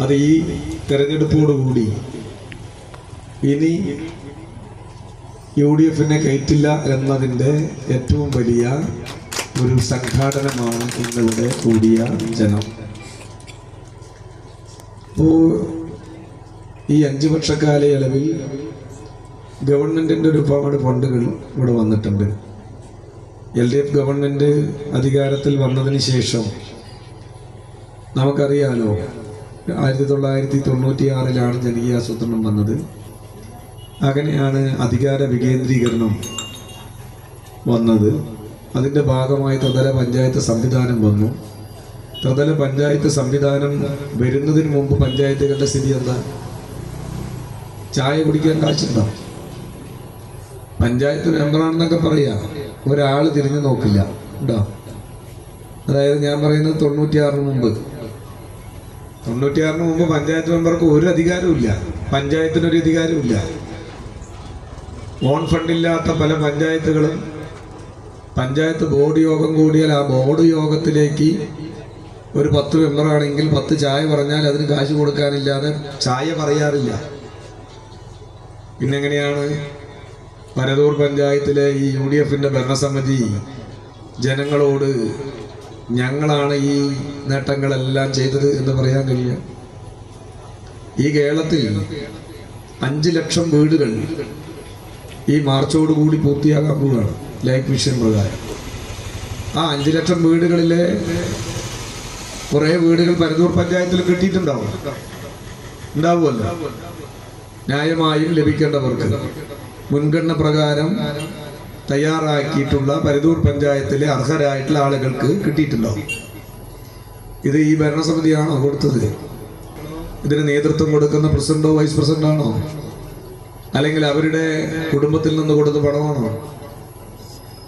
അത് ഈ തെരഞ്ഞെടുപ്പോടുകൂടി ഇനി യു ഡി എഫിനെ കയറ്റില്ല എന്നതിന്റെ ഏറ്റവും വലിയ ഒരു സംഘാടനമാണ് ഇന്നിവിടെ കൂടിയ ജനം. അപ്പോൾ ഈ അഞ്ച് വർഷക്കാലയളവിൽ ഗവൺമെന്റിന്റെ ഒരുപാട് ഫണ്ടുകൾ ഇവിടെ വന്നിട്ടുണ്ട്. എൽ ഡി എഫ് ഗവൺമെന്റ് അധികാരത്തിൽ വന്നതിന് ശേഷം നമുക്കറിയാലോ ആയിരത്തി തൊള്ളായിരത്തി തൊണ്ണൂറ്റി ആറിലാണ് ജനകീയാസൂത്രണം വന്നത്. അങ്ങനെയാണ് അധികാര വികേന്ദ്രീകരണം വന്നത്. അതിന്റെ ഭാഗമായി ത്രിതല പഞ്ചായത്ത് സംവിധാനം വന്നു. ത്രിതല പഞ്ചായത്ത് സംവിധാനം വരുന്നതിന് മുമ്പ് പഞ്ചായത്തുകളുടെ സ്ഥിതി എന്താ? ചായ കുടിക്കാൻ കാശുണ്ടോ? പഞ്ചായത്ത് മെമ്പറാണെന്നൊക്കെ പറയാ. ഒരാൾ തിരിഞ്ഞു നോക്കില്ല. ഉണ്ടോ? അതായത് ഞാൻ പറയുന്നത് തൊണ്ണൂറ്റിയാറിന് മുമ്പ്. തൊണ്ണൂറ്റിയാറിന് മുമ്പ് പഞ്ചായത്ത് മെമ്പർക്ക് ഒരു അധികാരവും ഇല്ല. പഞ്ചായത്തിനൊരു അധികാരവും ഇല്ല. ഓൺ ഫണ്ടില്ലാത്ത പല പഞ്ചായത്തുകളും പഞ്ചായത്ത് ബോർഡ് യോഗം കൂടിയാൽ ആ ബോർഡ് യോഗത്തിലേക്ക് ഒരു പത്ത് മെമ്പറാണെങ്കിൽ പത്ത് ചായ പറഞ്ഞാൽ അതിന് കാശ് കൊടുക്കാനില്ലാതെ ചായ പറയാറില്ല. പിന്നെങ്ങനെയാണ്? പരതൂർ പഞ്ചായത്തിലെ ഈ യു ഡി എഫിന്റെ ഭരണസമിതി ജനങ്ങളോട് ഞങ്ങളാണ് ഈ നേട്ടങ്ങളെല്ലാം ചെയ്തത് എന്ന് പറയാൻ കഴിയുക ഈ കേരളത്തിൽ അഞ്ച് ലക്ഷം വീടുകൾ ഈ മാർച്ചോടുകൂടി പൂർത്തിയാകാൻ പോവുകയാണ് ലൈഫ് മിഷൻ പ്രകാരം. ആ അഞ്ച് ലക്ഷം വീടുകളിലെ കുറേ വീടുകൾ പരന്നൂർ പഞ്ചായത്തിൽ കിട്ടിയിട്ടുണ്ടാവും. ഉണ്ടാവുമല്ലോ? ന്യായമായും ലഭിക്കേണ്ടവർക്ക്. മുൻഗണന പ്രകാരം തയ്യാറാക്കിയിട്ടുള്ള പരിദൂർ പഞ്ചായത്തിലെ അർഹരായിട്ടുള്ള ആളുകൾക്ക് കിട്ടിയിട്ടുണ്ടോ? ഇത് ഈ ഭരണസമിതിയാണോ കൊടുത്തത്? ഇതിന് നേതൃത്വം കൊടുക്കുന്ന പ്രസിഡന്റോ വൈസ് പ്രസിഡന്റോ ആണോ അല്ലെങ്കിൽ അവരുടെ കുടുംബത്തിൽ നിന്ന് കൊടുത്ത പണമാണോ?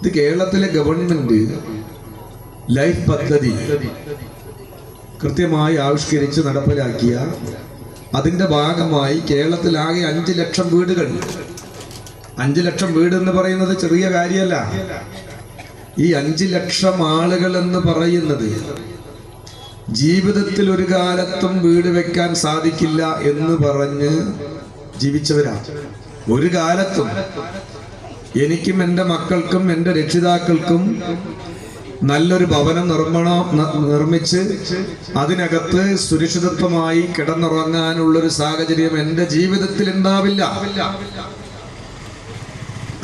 ഇത് കേരളത്തിലെ ഗവൺമെന്റ് ലൈഫ് പദ്ധതി കൃത്യമായി ആവിഷ്കരിച്ച് നടപ്പിലാക്കിയ അതിന്റെ ഭാഗമായി കേരളത്തിലാകെ അഞ്ച് ലക്ഷം വീടുകൾ അഞ്ച് ലക്ഷം വീട് എന്ന് പറയുന്നത് ചെറിയ കാര്യമല്ല ഈ അഞ്ചു ലക്ഷം ആളുകൾ എന്ന് പറയുന്നത് ജീവിതത്തിൽ ഒരു കാലത്തും വീട് വെക്കാൻ സാധിക്കില്ല എന്ന് പറഞ്ഞ് ജീവിച്ചവരാ. ഒരു കാലത്തും എനിക്കും എന്റെ മക്കൾക്കും എന്റെ രക്ഷിതാക്കൾക്കും നല്ലൊരു ഭവനം നിർമ്മണം നിർമ്മിച്ച് അതിനകത്ത് സുരക്ഷിതത്വമായി കിടന്നുറങ്ങാനുള്ളൊരു സാഹചര്യം എന്റെ ജീവിതത്തിൽ ഉണ്ടാവില്ല.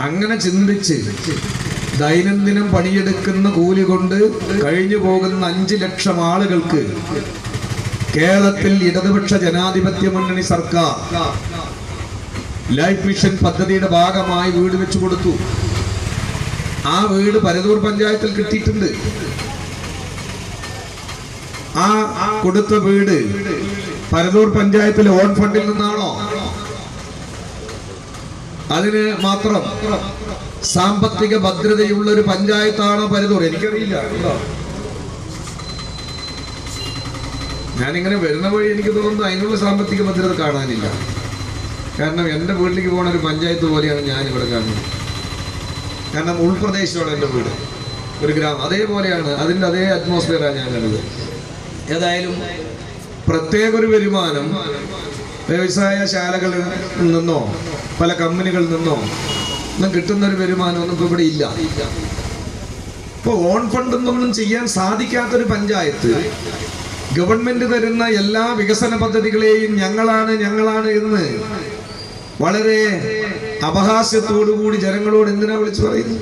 അങ്ങനെ ചിന്തിച്ച് ദൈനംദിനം പണിയെടുക്കുന്ന കൂലി കൊണ്ട് കഴിഞ്ഞു പോകുന്ന അഞ്ച് ലക്ഷം ആളുകൾക്ക് കേരളത്തിൽ ഇടതുപക്ഷ ജനാധിപത്യ മുന്നണി സർക്കാർ ലൈഫ് മിഷൻ പദ്ധതിയുടെ ഭാഗമായി വീട് വെച്ചു കൊടുത്തു. ആ വീട് പരതൂർ പഞ്ചായത്തിൽ കിട്ടിയിട്ടുണ്ട്. ആ കൊടുത്ത വീട് പരതൂർ പഞ്ചായത്തിലെ ഓൺ ഫണ്ടിൽ നിന്നാണോ അതിന് മാത്രം സാമ്പത്തിക ഭദ്രതയുള്ള ഒരു പഞ്ചായത്താണോ പരതൂർ എനിക്കറിയില്ല. ഞാനിങ്ങനെ വരുന്ന വഴി എനിക്ക് തോന്നുന്നു അതിനുള്ള സാമ്പത്തിക ഭദ്രത കാണാനില്ല. കാരണം എന്റെ വീട്ടിലേക്ക് പോണ ഒരു പഞ്ചായത്ത് പോലെയാണ് ഞാൻ ഇവിടെ കാണുന്നത്. കാരണം ഉൾപ്രദേശമാണ് എന്റെ വീട് ഒരു ഗ്രാമം. അതേപോലെയാണ് അതിന്റെ അതേ അറ്റ്മോസ്ഫിയറാണ് ഞാൻ കണ്ടത് ഏതായാലും പ്രത്യേക ഒരു വരുമാനം വ്യവസായ ശാലകളിൽ നിന്നോ പല കമ്പനികളിൽ നിന്നോ ഒന്നും കിട്ടുന്ന ഒരു വരുമാനമൊന്നും ഇപ്പോൾ ഇവിടെ ഇല്ല. ഇപ്പോൾ ഓൺ ഫണ്ടൊന്നും ചെയ്യാൻ സാധിക്കാത്തൊരു പഞ്ചായത്ത് ഗവൺമെന്റ് തരുന്ന എല്ലാ വികസന പദ്ധതികളെയും ഞങ്ങളാണ് ഞങ്ങളാണ് എന്ന് വളരെ അപഹാസ്യത്തോടുകൂടി ജനങ്ങളോട് എന്തിനാ വിളിച്ചു പറയുന്നു?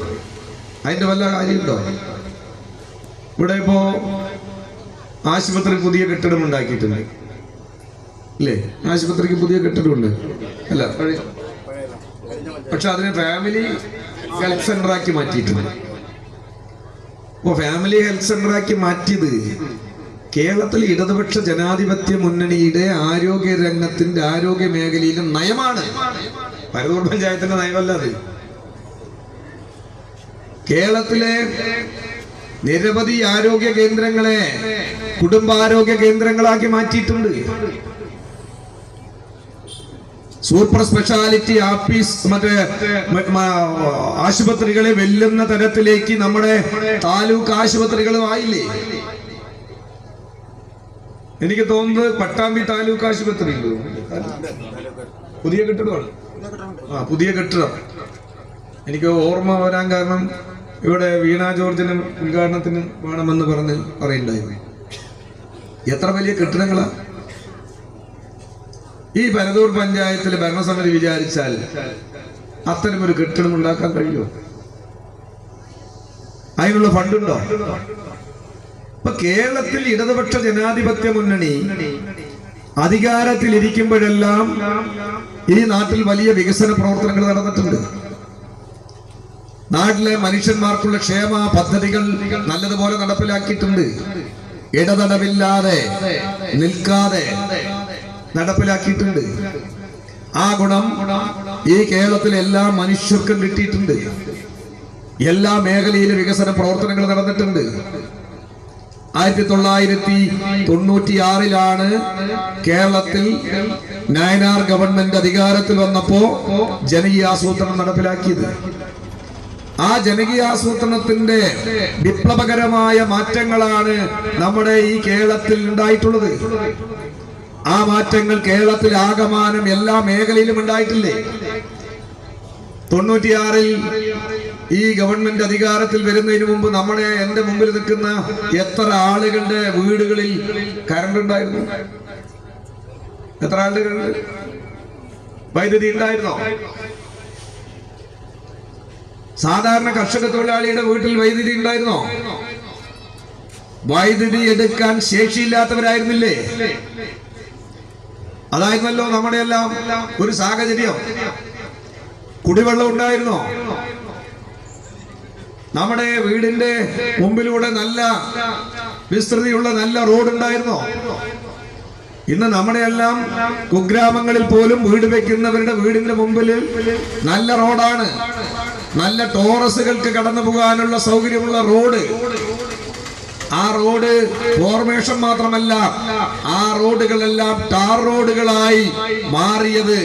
അതിന്റെ വല്ല കാര്യമുണ്ടോ? ഇവിടെ ഇപ്പോ ആശുപത്രി പുതിയ കെട്ടിടം ഉണ്ടാക്കിയിട്ടുണ്ട്. ഇല്ലേ? ആശുപത്രിക്ക് പുതിയ കെട്ടിടമുണ്ട്. അല്ല പഴയ- പക്ഷെ അതിനെ ഫാമിലി ഹെൽത്ത് സെന്റർ ആക്കി മാറ്റിയിട്ടുണ്ട്. അപ്പൊ ഫാമിലി ഹെൽത്ത് സെന്റർ ആക്കി മാറ്റിയത് കേരളത്തിൽ ഇടതുപക്ഷ ജനാധിപത്യ മുന്നണിയുടെ ആരോഗ്യ രംഗത്തിന്റെ ആരോഗ്യ മേഖലയിലെ നയമാണ്. പരതൂർ പഞ്ചായത്തിന്റെ നയമല്ല അത്. കേരളത്തിലെ നിരവധി ആരോഗ്യ കേന്ദ്രങ്ങളെ കുടുംബാരോഗ്യ കേന്ദ്രങ്ങളാക്കി മാറ്റിയിട്ടുണ്ട്. സൂപ്പർ സ്പെഷ്യാലിറ്റി ആഫീസ് മറ്റേ ആശുപത്രികളെ വെല്ലുന്ന തരത്തിലേക്ക് നമ്മുടെ താലൂക്ക് ആശുപത്രികളും ആയില്ലേ? എനിക്ക് തോന്നുന്നത് പട്ടാമ്പി താലൂക്ക് ആശുപത്രി പുതിയ കെട്ടിടമാണ്. ആ പുതിയ കെട്ടിടം. എനിക്ക് ഓർമ്മ വരാൻ കാരണം ഇവിടെ വീണ ജോർജിന് ഉദ്ഘാടനത്തിന് വേണമെന്ന് പറഞ്ഞ് പറയുണ്ടായിരുന്നു എത്ര വലിയ കെട്ടിടങ്ങളാ? ഈ പരതൂർ പഞ്ചായത്തിൽ ഭരണസമിതി വിചാരിച്ചാൽ അത്തരം ഒരു കെട്ടിടം ഉണ്ടാക്കാൻ കഴിയുമോ? അതിനുള്ള ഫണ്ടുണ്ടോ? ഇപ്പൊ കേരളത്തിൽ ഇടതുപക്ഷ ജനാധിപത്യ മുന്നണി അധികാരത്തിൽ അധികാരത്തിലിരിക്കുമ്പോഴെല്ലാം ഈ നാട്ടിൽ വലിയ വികസന പ്രവർത്തനങ്ങൾ നടന്നിട്ടുണ്ട്. നാട്ടിലെ മനുഷ്യന്മാർക്കുള്ള ക്ഷേമ പദ്ധതികൾ നല്ലതുപോലെ നടപ്പിലാക്കിയിട്ടുണ്ട്. ഇടതടവില്ലാതെ നിൽക്കാതെ നടപ്പിലാക്കിയിട്ടുണ്ട്. ആ ഗുണം ഈ കേരളത്തിലെ എല്ലാ മനുഷ്യർക്കും കിട്ടിയിട്ടുണ്ട്. എല്ലാ മേഖലയിലും വികസന പ്രവർത്തനങ്ങൾ നടന്നിട്ടുണ്ട്. ആയിരത്തി തൊള്ളായിരത്തി തൊണ്ണൂറ്റിയാറിലാണ് കേരളത്തിൽ നയനാർ ഗവൺമെന്റ് അധികാരത്തിൽ വന്നപ്പോ ജനകീയ ആസൂത്രണം നടപ്പിലാക്കിയത്. ആ ജനകീയ ആസൂത്രണത്തിന്റെ വിപ്ലവകരമായ മാറ്റങ്ങളാണ് നമ്മുടെ ഈ കേരളത്തിൽ ഉണ്ടായിട്ടുള്ളത്. ആ മാറ്റങ്ങൾ കേരളത്തിൽ ആകമാനം എല്ലാ മേഖലയിലും ഉണ്ടായിട്ടില്ലേ? തൊണ്ണൂറ്റിയാറിൽ ഈ ഗവൺമെന്റ് അധികാരത്തിൽ വരുന്നതിന് മുമ്പ് നമ്മുടെ എന്റെ മുമ്പിൽ നിൽക്കുന്ന എത്ര ആളുകളുടെ വീടുകളിൽ കറണ്ട് ഉണ്ടായിരുന്നു? എത്ര ആളുകൾ വൈദ്യുതി ഉണ്ടായിരുന്നോ? സാധാരണ കർഷക തൊഴിലാളിയുടെ വീട്ടിൽ വൈദ്യുതി ഉണ്ടായിരുന്നോ? വൈദ്യുതി എടുക്കാൻ ശേഷിയില്ലാത്തവരായിരുന്നില്ലേ? അതായിരുന്നല്ലോ നമ്മുടെ എല്ലാം ഒരു സാഹചര്യം. കുടിവെള്ളം ഉണ്ടായിരുന്നോ? നമ്മുടെ വീടിന്റെ മുമ്പിലൂടെ നല്ല വിസ്തൃതിയുള്ള നല്ല റോഡ് ഉണ്ടായിരുന്നോ ഇന്ന് നമ്മുടെ എല്ലാം കുഗ്രാമങ്ങളിൽ പോലും വീട് വെക്കുന്നവരുടെ വീടിന്റെ മുമ്പിൽ നല്ല റോഡാണ്. നല്ല ടോറസുകൾക്ക് കടന്നു പോകാനുള്ള സൗകര്യമുള്ള റോഡ്. ആ റോഡ് ഫോർമേഷൻ മാത്രമല്ല ആ റോഡുകളെല്ലാം ടാർ റോഡുകളായി മാറിയത്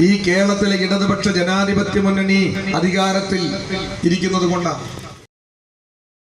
ഈ കേരളത്തിലെ ഇടതുപക്ഷ ജനാധിപത്യ മുന്നണി അധികാരത്തിൽ ഇരിക്കുന്നത് കൊണ്ടാണ്